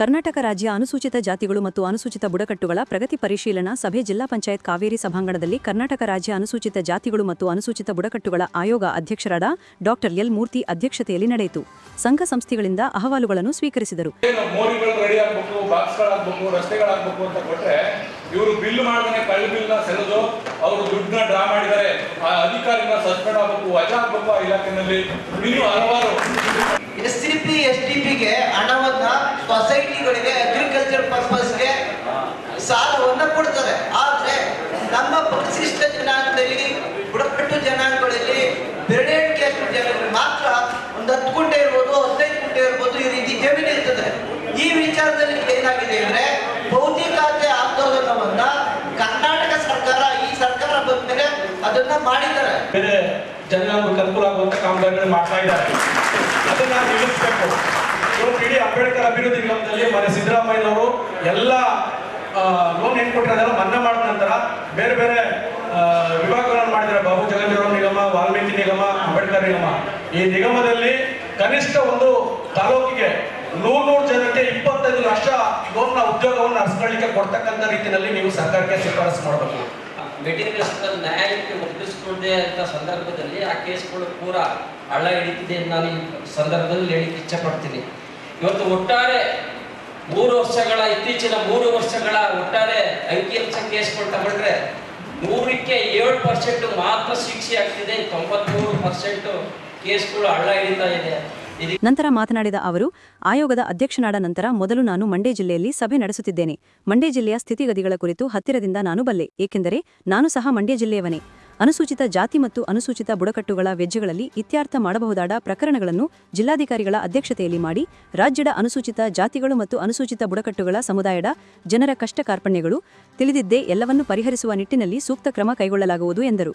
ಕರ್ನಾಟಕ ರಾಜ್ಯ ಅನುಸೂಚಿತ ಜಾತಿಗಳು ಮತ್ತು ಅನುಸೂಚಿತ ಬುಡಕಟ್ಟುಗಳ ಪ್ರಗತಿ ಪರಿಶೀಲನಾ ಸಭೆ ಜಿಲ್ಲಾ ಪಂಚಾಯತ್ ಕಾವೇರಿ ಸಭಾಂಗಣದಲ್ಲಿ ಕರ್ನಾಟಕ ರಾಜ್ಯ ಅನುಸೂಚಿತ ಜಾತಿಗಳು ಮತ್ತು ಅನುಸೂಚಿತ ಬುಡಕಟ್ಟುಗಳ ಆಯೋಗ ಅಧ್ಯಕ್ಷರಾದ ಡಾಕ್ಟರ್ ಎಲ್ ಮೂರ್ತಿ ಅಧ್ಯಕ್ಷತೆಯಲ್ಲಿ ನಡೆಯಿತು. ಸಂಘ ಸಂಸ್ಥೆಗಳಿಂದ ಅಹವಾಲುಗಳನ್ನು ಸ್ವೀಕರಿಸಿದರು. S C P S T ಪಿಗೆ ಹಣವನ್ನ ಸೊಸೈಟಿಗಳಿಗೆ ಅಗ್ರಿಕಲ್ಚರ್ ಪರ್ಪಸ್ಗೆ ಸಾಲವನ್ನ ಕೊಡ್ತಾರೆ. ಆದ್ರೆ ನಮ್ಮ ಪರಿಶಿಷ್ಟ ಜನಾಂಗದಲ್ಲಿ, ಬುಡಕಟ್ಟು ಜನಾಂಗಗಳಲ್ಲಿ ಬೆರಳೆಣಿಕೆ ಜನರು ಮಾತ್ರ ಒಂದು ಹತ್ತು ಗುಂಟೆ ಇರ್ಬೋದು, ಹದಿನೈದು ಗುಂಟೆ ಇರ್ಬೋದು ಈ ರೀತಿ ಜಮೀನು ಇರ್ತದೆ ಈ ವಿಚಾರದಲ್ಲಿ ಏನಾಗಿದೆ ಅಂದ್ರೆ ಭೌತಿಕಾತೆ ಆಂದೋಲನವನ್ನ ಕರ್ನಾಟಕ ಸರ್ಕಾರ ಈ ಸರ್ಕಾರ ಬಂದ್ಮೇಲೆ ಅದನ್ನ ಮಾಡಿದ್ದಾರೆ. ಬೇರೆ ಜನರಿಗೆ ಅನುಕೂಲ ಆಗುವಂತ ಕಾಮಗಾರಿಗಳು ಮಾಡ್ತಾ ಇದ್ದಾರೆ. ಅದನ್ನ ನಿಲ್ಲಿಸಬೇಕು. ಇವತ್ತು ಇಡೀ ಅಂಬೇಡ್ಕರ್ ಅಭಿವೃದ್ಧಿ ನಿಗಮದಲ್ಲಿ ಮನೆ ಸಿದ್ದರಾಮಯ್ಯನವರು ಎಲ್ಲ ಲೋನ್ ಏನ್ ಕೊಟ್ಟಿರೋದೆಲ್ಲ ಮನ್ನಾ ಮಾಡಿದ ನಂತರ ಬೇರೆ ಬೇರೆ ವಿಭಾಗಗಳನ್ನು ಮಾಡಿದ್ದಾರೆ. ಬಾಬು ಜಗಂಜರ ನಿಗಮ, ವಾಲ್ಮೀಕಿ ನಿಗಮ, ಅಂಬೇಡ್ಕರ್ ನಿಗಮ. ಈ ನಿಗಮದಲ್ಲಿ ಕನಿಷ್ಠ ಒಂದು ತಾಲೂಕಿಗೆ ನೂರು ನೂರು ಜನಕ್ಕೆ ಇಪ್ಪತ್ತೈದು ಲಕ್ಷ ಲೋನ್ನ ಉದ್ಯೋಗವನ್ನು ನಡೆಸ್ಕೊಳ್ಳಿಕ್ಕೆ ಕೊಡ್ತಕ್ಕಂಥ ರೀತಿಯಲ್ಲಿ ನೀವು ಸರ್ಕಾರಕ್ಕೆ ಶಿಫಾರಸು ಮಾಡಬೇಕು. ಮೆಟೀರಿಯಲ್ಸ್ ನ್ಯಾಯಕ್ಕೆ ಒಪ್ಪಿಸಿಕೊಂಡೆ ಅಂತ ಸಂದರ್ಭದಲ್ಲಿ ಆ ಕೇಸ್ಗಳು ಪೂರ ಹಳ್ಳ ಹಿಡಿತಿದೆ ನಾನು ಈ ಸಂದರ್ಭದಲ್ಲಿ ಹೇಳಿಕ್ಕೆ ಇಚ್ಛಪಡ್ತೀನಿ. ಇವತ್ತು ಒಟ್ಟಾರೆ ಮೂರು ವರ್ಷಗಳ, ಇತ್ತೀಚಿನ ಮೂರು ವರ್ಷಗಳ ಒಟ್ಟಾರೆ ಅಂಕಿಅಂಶ ಕೇಸ್ಗಳು ತಗೊಂಡ್ರೆ ನೂರಕ್ಕೆ ಏಳು ಪರ್ಸೆಂಟ್ ಮಾತ್ರ ಶಿಕ್ಷೆ ಆಗ್ತಿದೆ, ತೊಂಬತ್ಮೂರು ಪರ್ಸೆಂಟ್ ಕೇಸ್ಗಳು ಹಳ್ಳ ಹಿಡಿತಾ ಇದು. ನಂತರ ಮಾತನಾಡಿದ ಅವರು, ಆಯೋಗದ ಅಧ್ಯಕ್ಷನಾದ ನಂತರ ಮೊದಲು ನಾನು ಮಂಡ್ಯ ಜಿಲ್ಲೆಯಲ್ಲಿ ಸಭೆ ನಡೆಸುತ್ತಿದ್ದೇನೆ. ಮಂಡ್ಯ ಜಿಲ್ಲೆಯ ಸ್ಥಿತಿಗತಿಗಳ ಕುರಿತು ಹತ್ತಿರದಿಂದ ನಾನು ಬಲ್ಲೆ, ಏಕೆಂದರೆ ನಾನು ಸಹ ಮಂಡ್ಯ ಜಿಲ್ಲೆಯವನೇ. ಅನುಸೂಚಿತ ಜಾತಿ ಮತ್ತು ಅನುಸೂಚಿತ ಬುಡಕಟ್ಟುಗಳ ವೆಜ್ಜೆಗಳಲ್ಲಿ ಇತ್ಯರ್ಥ ಮಾಡಬಹುದಾದ ಪ್ರಕರಣಗಳನ್ನು ಜಿಲ್ಲಾಧಿಕಾರಿಗಳ ಅಧ್ಯಕ್ಷತೆಯಲ್ಲಿ ಮಾಡಿ, ರಾಜ್ಯದ ಅನುಸೂಚಿತ ಜಾತಿಗಳು ಮತ್ತು ಅನುಸೂಚಿತ ಬುಡಕಟ್ಟುಗಳ ಸಮುದಾಯದ ಜನರ ಕಷ್ಟ ಕಾರ್ಪಣ್ಯಗಳು ತಿಳಿದಿದ್ದೇ ಎಲ್ಲವನ್ನೂ ಪರಿಹರಿಸುವ ನಿಟ್ಟಿನಲ್ಲಿ ಸೂಕ್ತ ಕ್ರಮ ಕೈಗೊಳ್ಳಲಾಗುವುದು ಎಂದರು.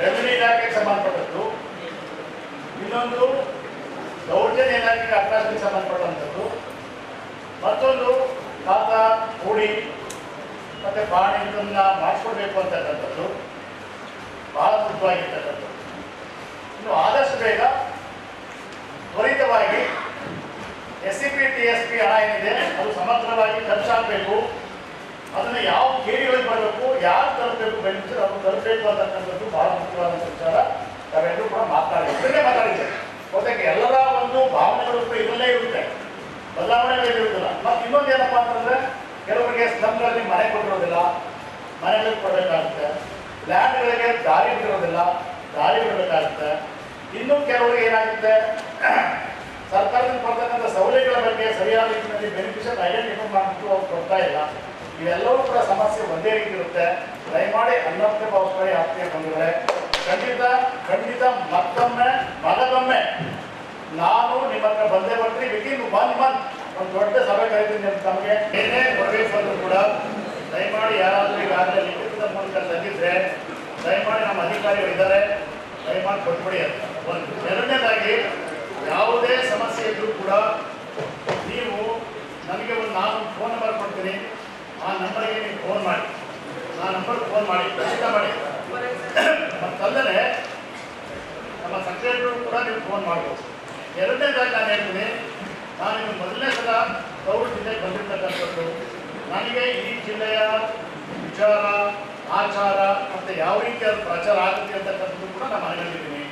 ರೆವಿನ್ಯೂ ಇಲಾಖೆಗೆ ಸಂಬಂಧಪಟ್ಟದ್ದು. ಇನ್ನೊಂದು ದೌರ್ಜನ್ಯ ಇಲಾಖೆಗೆ ಅಪರಾಧಕ್ಕೆ ಸಂಬಂಧಪಟ್ಟಂಥದ್ದು. ಮತ್ತೊಂದು ತಾತ ಹೂಡಿ ಮತ್ತು ಬಾಣಿ ಇದನ್ನ ಮಾಡಿಸ್ಕೊಡ್ಬೇಕು ಅಂತಕ್ಕಂಥದ್ದು ಬಹಳ ಮುಖ್ಯವಾಗಿರ್ತಕ್ಕಂಥದ್ದು ಇನ್ನು ಆದಷ್ಟು ಬೇಗ ತ್ವರಿತವಾಗಿ S C P, T S P ಹಣ ಏನಿದೆ, ಅದು ಸಮಗ್ರವಾಗಿ ಖರ್ಚಾಗಬೇಕು. ಅದನ್ನು ಯಾವ ಕೇರಿಗಳಿಗೆ ಬರಬೇಕು, ಯಾರು ತಲುಪಬೇಕು ಬೆನಿಫಿಟ್ ಅವ್ರು ತಲುಪಬೇಕು ಅಂತಕ್ಕಂಥದ್ದು ಬಹಳ ಮುಖ್ಯವಾದಂಥ ವಿಚಾರ. ನಾವೆಲ್ಲರೂ ಕೂಡ ಮಾತನಾಡಿದ್ದೀವಿ ಇದನ್ನೇ ಮಾತಾಡಿದ್ದೇವೆ. ಜೊತೆಗೆ ಎಲ್ಲರ ಒಂದು ಭಾವನೆಗಳು ಕೂಡ ಇರುತ್ತೆ. ಬದಲಾವಣೆಗಳು ಇರುವುದಿಲ್ಲ. ಮತ್ತು ಇನ್ನೊಂದು ಏನಪ್ಪ ಅಂತಂದ್ರೆ, ಕೆಲವರಿಗೆ ಸ್ಲಮ್ಗಳಲ್ಲಿ ಮನೆ ಕೊಟ್ಟಿರೋದಿಲ್ಲ ಮನೆಗಳಿಗೆ ಕೊಡಬೇಕಾಗುತ್ತೆ. ಲ್ಯಾಂಡ್ಗಳಿಗೆ ದಾರಿ ಬಿಟ್ಟಿರೋದಿಲ್ಲ, ದಾರಿ ಬಿಡಬೇಕಾಗುತ್ತೆ. ಇನ್ನೂ ಕೆಲವರಿಗೆ ಏನಾಗುತ್ತೆ? ಸರ್ಕಾರದಿಂದ ಕೊಡ್ತಕ್ಕಂಥ ಸೌಲಭ್ಯಗಳ ಬಗ್ಗೆ ಸರಿಯಾದ ರೀತಿಯಲ್ಲಿ ಬೆನಿಫಿಷಿಯಲ್ ಐಡೆಂಟಿಫೈ ಮಾಡಿಬಿಟ್ಟು ಅವ್ರು ಕೊಡ್ತಾ ಇಲ್ಲ. ಇವೆಲ್ಲವೂ ಕೂಡ ಸಮಸ್ಯೆ ಒಂದೇ ರೀತಿ ಇರುತ್ತೆ. ದಯಮಾಡಿ ಹನ್ನೊಂದನೇ ಭಾವಸ್ಥಾಯಿ ಆತ್ಮೀಯ ಬಂದಿದ್ದಾರೆ ಖಂಡಿತ ಖಂಡಿತ ಮತ್ತೊಮ್ಮೆ ಮಗದೊಮ್ಮೆ ನಾನು ನಿಮ್ಮ ಹತ್ರ ಬಂದೇ ಬರ್ತೀನಿ. ವಿತಿನ್ ಒನ್ ಮಂತ್ ಒಂದು ದೊಡ್ಡ ಸಭೆ ಕರೀತೀನಿ ತಮಗೆ ಏನೇ ಕೊಡಬೇಕು ಕೂಡ ದಯಮಾಡಿ ಯಾರಾದರೂ ಈಗಾಗಲೇ ಲಿಖಿತದ ಮೂಲಕ ತಂದಿದ್ರೆ ದಯಮಾಡಿ ನಮ್ಮ ಅಧಿಕಾರಿಗಳು ಇದ್ದಾರೆ. ದಯಮಾಡಿ ಕೊಟ್ಬಿಡಿ ಅಂತ. ಒಂದು ಎರಡನೇದಾಗಿ ಯಾವುದೇ ಸಮಸ್ಯೆ ಇದ್ರೂ ಕೂಡ ನೀವು ನನಗೆ ಒಂದು ನಾನು ಫೋನ್ ನಂಬರ್ ಕೊಡ್ತೀನಿ ಆ ನಂಬರ್ಗೆ ನೀವು ಫೋನ್ ಮಾಡಿ. ಆ ನಂಬರ್ಗೆ ಫೋನ್ ಮಾಡಿ ಖಚಿತ ಮಾಡಿ. ಮತ್ತಲ್ಲದೆ ನಮ್ಮ ಸೆಕ್ರೆಟರಿ ಕೂಡ ನೀವು ಫೋನ್ ಮಾಡ್ಬೋದು ಎರಡನೇದಾಗಿ ನಾನು ಹೇಳ್ತೀನಿ. ನಾನು ನಿಮಗೆ ಮೊದಲನೇ ಸಲ ಗೌರವ ಜಿಲ್ಲೆಗೆ ಬಂದಿರ್ತಕ್ಕಂಥದ್ದು. ನನಗೆ ಈ ಜಿಲ್ಲೆಯ ವಿಚಾರ, ಆಚಾರ ಮತ್ತು ಯಾವ ರೀತಿಯ ಪ್ರಚಾರ ಆಗುತ್ತೆ ಅಂತಕ್ಕಂಥದ್ದು ಕೂಡ ನಾನು ಮನಗಂಡಿದ್ದೀನಿ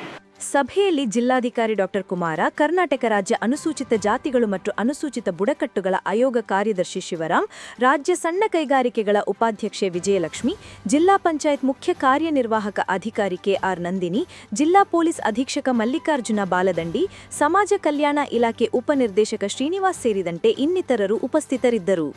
ಸಭೆಯಲ್ಲಿ ಜಿಲ್ಲಾಧಿಕಾರಿ ಡಾಕ್ಟರ್ ಕುಮಾರ, ಕರ್ನಾಟಕ ರಾಜ್ಯ ಅನುಸೂಚಿತ ಜಾತಿಗಳು ಮತ್ತು ಅನುಸೂಚಿತ ಬುಡಕಟ್ಟುಗಳ ಆಯೋಗ ಕಾರ್ಯದರ್ಶಿ ಶಿವರಾಮ್ ರಾಜ್ಯ ಸಣ್ಣ ಕೈಗಾರಿಕೆಗಳ ಉಪಾಧ್ಯಕ್ಷೆ ವಿಜಯಲಕ್ಷ್ಮಿ, ಜಿಲ್ಲಾ ಪಂಚಾಯತ್ ಮುಖ್ಯ ಕಾರ್ಯನಿರ್ವಾಹಕ ಅಧಿಕಾರಿ ಕೆಆರ್ ನಂದಿನಿ, ಜಿಲ್ಲಾ ಪೊಲೀಸ್ ಅಧೀಕ್ಷಕ ಮಲ್ಲಿಕಾರ್ಜುನ ಬಾಲದಂಡಿ, ಸಮಾಜ ಕಲ್ಯಾಣ ಇಲಾಖೆ ಉಪನಿರ್ದೇಶಕ ಶ್ರೀನಿವಾಸ್ ಸೇರಿದಂತೆ ಇನ್ನಿತರರು ಉಪಸ್ಥಿತರಿದ್ದರು.